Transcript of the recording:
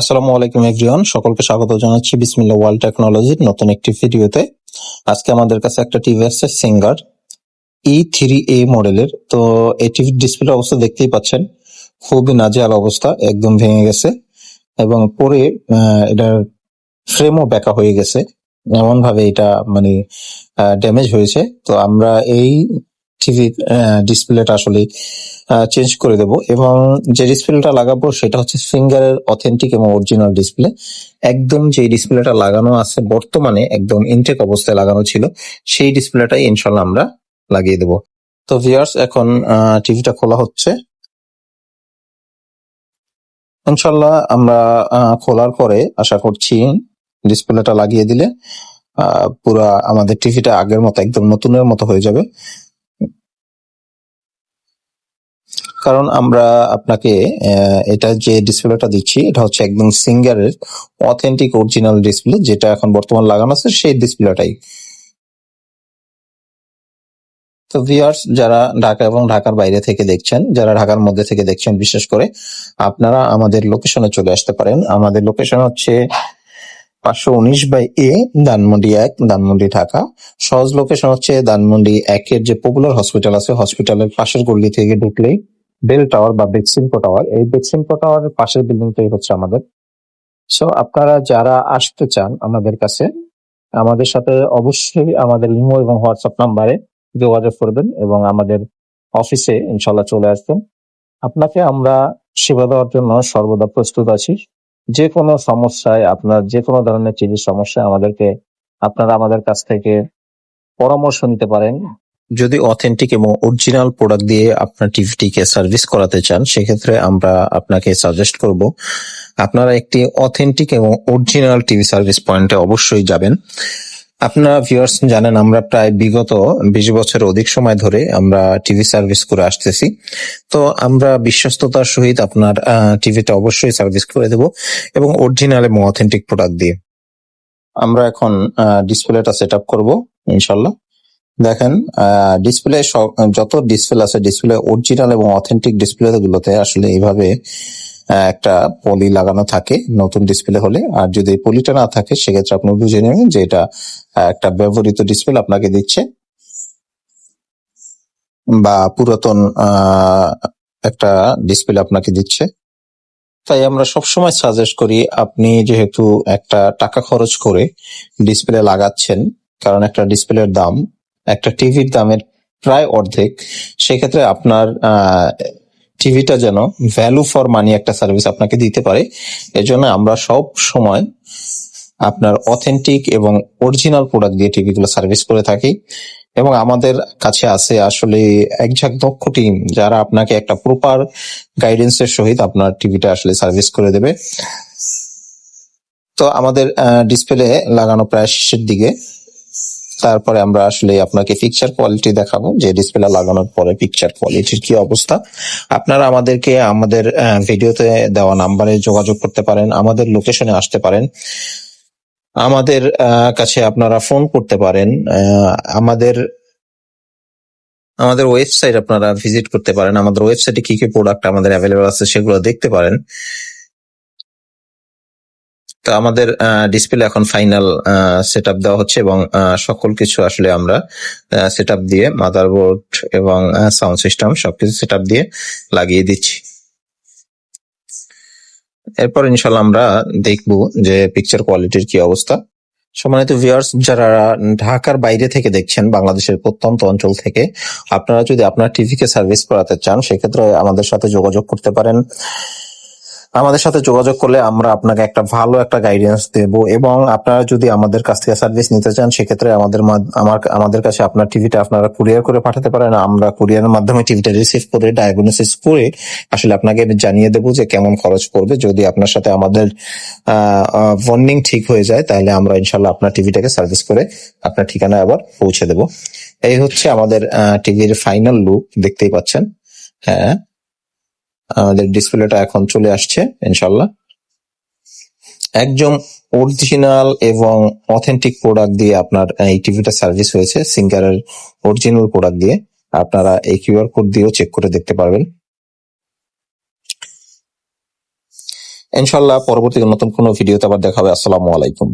আসসালামু আলাইকুম এভরিওয়ান সকলকে স্বাগত জানাচ্ছি বিসমিল্লা ওয়ার্ল্ড টেকনোলজির নতুন একটি ভিডিওতে। আজকে আমাদের কাছে একটা টিভি আসছে সিঙ্গার ই থ্রি এ মডেলের। তো এই টিভির ডিসপ্লে অবস্থা দেখতেই পাচ্ছেন। খুবই নাজেহাল অবস্থা, একদম ভেঙে গেছে। এবং পরে এটার ফ্রেমও বেঁকা হয়ে গেছে। এমন ভাবে এটা মানে ড্যামেজ হয়েছে। তো আমরা এই টিভি ডিসপ্লেটা আসলে চেঞ্জ করে দেব। এবং যে ডিসপ্লেটা লাগাবো সেটা হচ্ছে ফিঙ্গারের অথেন্টিক এবং অরিজিনাল ডিসপ্লে একদম যে ডিসপ্লেটা লাগানো আছে বর্তমানে, একদম ইনটেক অবস্থায় লাগানো ছিল, সেই ডিসপ্লেটাই ইনশাল্লাহ আমরা লাগিয়ে দেব। তো ভিয়ার্স এখন টিভিটা খোলা হচ্ছে। ইনশাল্লাহ আমরা খোলার পরে আশা করছি ডিসপ্লেটা লাগিয়ে দিলে পুরা আমাদের টিভিটা আগের মতো, একদম নতুনের মতো হয়ে যাবে। কারণ আমরা আপনাকে এটা যে ডিসপ্লেটা দিচ্ছি, এটা হচ্ছে একদম সিঙ্গারের অথেন্টিক অরিজিনাল ডিসপ্লে যেটা এখন বর্তমান লাগানো আছে, সেই ডিসপ্লেটাই তো ভিউয়ার্স যারা ঢাকা এবং ঢাকার বাইরে থেকে দেখছেন, যারা ঢাকার মধ্যে থেকে দেখছেন, বিশেষ করে আপনারা আমাদের লোকেশনে চলে আসতে পারেন। আমাদের লোকেশন হচ্ছে পাঁচশো উনিশ বাই এ, ধানমন্ডি এক, ধানমন্ডি ঢাকা। সহজ লোকেশন হচ্ছে ধানমন্ডি একের যে পপুলার হসপিটাল আছে হসপিটালের পাশের গল্লি থেকে ঢুকলেই বেল টাওয়ার বা বেক্সিমকো টাওয়ার এই বেক্সিমকো টাওয়ারের পাশের বিল্ডিংটাই হচ্ছে আমাদের। সো আপনারা যারা আসতে চান আমাদের কাছে, আমাদের সাথে অবশ্যই আমাদের ইমো এবং হোয়াটসঅ্যাপ নাম্বারে যোগাযোগ করবেন এবং আমাদের অফিসে ইনশাল্লাহ চলে আসবেন। আপনাকে আমরা সেবা দেওয়ার জন্য সর্বদা প্রস্তুত আছি। যে কোনো সমস্যায়, আপনার যে কোনো ধরনের টিভির সমস্যায় আমাদেরকে, আপনারা আমাদের কাছ থেকে পরামর্শ নিতে পারেন। যদি অথেন্টিক এবং অরিজিনাল প্রোডাক্ট দিয়ে আপনার টিভিটিকে সার্ভিস করাতে চান, সেক্ষেত্রে আমরা আপনাকে সাজেস্ট করব, আপনারা একটি অথেন্টিক এবং অরিজিনাল টিভি সার্ভিস পয়েন্টে অবশ্যই যাবেন। আপনারা ভিউয়ার্স জানেন আমরা প্রায় বিগত বিশ বছরের অধিক সময় ধরে আমরা টিভি সার্ভিস করে আসতেছি। তো আমরা বিশ্বস্ততার সহিত আপনার টিভিটা অবশ্যই সার্ভিস করে দেব এবং অরিজিনাল এবং অথেন্টিক প্রোডাক্ট দিয়ে। আমরা এখন ডিসপ্লেটা সেট আপ করব, ইনশাল্লাহ। দেখেন ডিসপ্লে যত ডিসপ্লে আছে ডিসপ্লে অরিজিনাল এবং অথেন্টিক ডিসপ্লে গুলোতে আসলে এইভাবে একটা পলি লাগানো থাকে, নতুন ডিসপ্লে হলে। আর যদি পলিটা না থাকে, সেক্ষেত্রে আপনি বুঝে নেবেন যে এটা একটা ব্যবহৃত ডিসপ্লে আপনাকে দিচ্ছে। বা পুরাতন একটা ডিসপ্লে আপনাকে দিচ্ছে। তাই আমরা সবসময় সাজেস্ট করি, আপনি যেহেতু একটা টাকা খরচ করে ডিসপ্লে লাগাচ্ছেন, কারণ একটা ডিসপ্লের দাম একটা টিভির দামের প্রায় অর্ধেক, সেক্ষেত্রে আপনার টিভিটা যেন ভ্যালু ফর মানি একটা সার্ভিস আপনাকে দিতে পারে। এজন্য আমরা সব সময় আপনার অথেন্টিক এবং অরিজিনাল প্রোডাক্ট দিয়ে টিভিগুলো সার্ভিস করে থাকি। এবং আমাদের কাছে আছে আসলে একঝাক দক্ষ টিম যারা আপনাকে একটা প্রপার গাইডেন্সের সহিত আপনার টিভিটা আসলে সার্ভিস করে দেবে। তো আমাদের ডিসপ্লে লাগানো প্রায় শেষের দিকে তারপরে আমরা আসলে আপনাকে পিকচার কোয়ালিটি দেখাবো, যে ডিসপ্লে লাগানোর পরে পিকচার কোয়ালিটির কি অবস্থা। আপনারা আমাদেরকে আমাদের ভিডিওতে দেওয়া নাম্বারে যোগাযোগ করতে পারেন, আমাদের লোকেশনে আসতে পারেন। আমাদের কাছে আপনারা ফোন করতে পারেন আমাদের আমাদের ওয়েবসাইট আপনারা ভিজিট করতে পারেন, আমাদের ওয়েবসাইটে কি কি প্রোডাক্ট আমাদের অ্যাভেলেবল আছে সেগুলো দেখতে পারেন। তো আমাদের ডিসপ্লে এখন ফাইনাল সেট আপ দেওয়া হচ্ছে এবং সকল কিছু আসলে আমরা সেট দিয়ে মাদারবোর্ড এবং সাউন্ড সিস্টেম সবকিছু সেট দিয়ে লাগিয়ে দিচ্ছি। এরপর ইনশাল্লাহ আমরা দেখব যে পিকচার কোয়ালিটির কি অবস্থা। সম্মানিত ভিউয়ার্স যারা ঢাকার বাইরে থেকে দেখছেন, বাংলাদেশের প্রত্যন্ত অঞ্চল থেকে, আপনারা যদি আপনার টিভিকে সার্ভিস করাতে চান, সেক্ষেত্রে আমাদের সাথে যোগাযোগ করতে পারেন। আমাদের সাথে যোগাযোগ করলে আমরা আপনাকে একটা ভালো একটা গাইডেন্স দেব এবং আপনারা যদি আমাদের কাছ থেকে সার্ভিস নিতে চান, সেক্ষেত্রে আমাদের আমার আমাদের কাছে আপনার টিভিটা আপনারা কুরিয়ার করে পাঠাতে পারেন। আমরা কুরিয়ারের মাধ্যমে টিভিটা রিসিভ করে ডায়াগনোসিস করে আসলে আপনাকে জানিয়ে দেবো যে কেমন খরচ পড়বে। যদি আপনার সাথে আমাদের, আহ বন্ডিং ঠিক হয়ে যায়, তাহলে আমরা ইনশাল্লাহ আপনার টিভিটাকে সার্ভিস করে আপনার ঠিকানায় আবার পৌঁছে দেব। এই হচ্ছে আমাদের টিভির ফাইনাল লুক দেখতেই পাচ্ছেন। হ্যাঁ। আমাদের ডিসপ্লেটা এখন চলে আসছে ইনশাল্লাহ একদম অরিজিনাল এবং অথেন্টিক প্রোডাক্ট দিয়ে আপনার এই টিভিটা সার্ভিস হয়েছে সিঙ্গারের অরিজিনাল প্রোডাক্ট দিয়ে। আপনারা এই কিউআর কোড দিয়েও চেক করে দেখতে পারবেন। ইনশাল্লাহ পরবর্তী নতুন কোনো ভিডিওতে আবার দেখা হবে। আসসালামু আলাইকুম।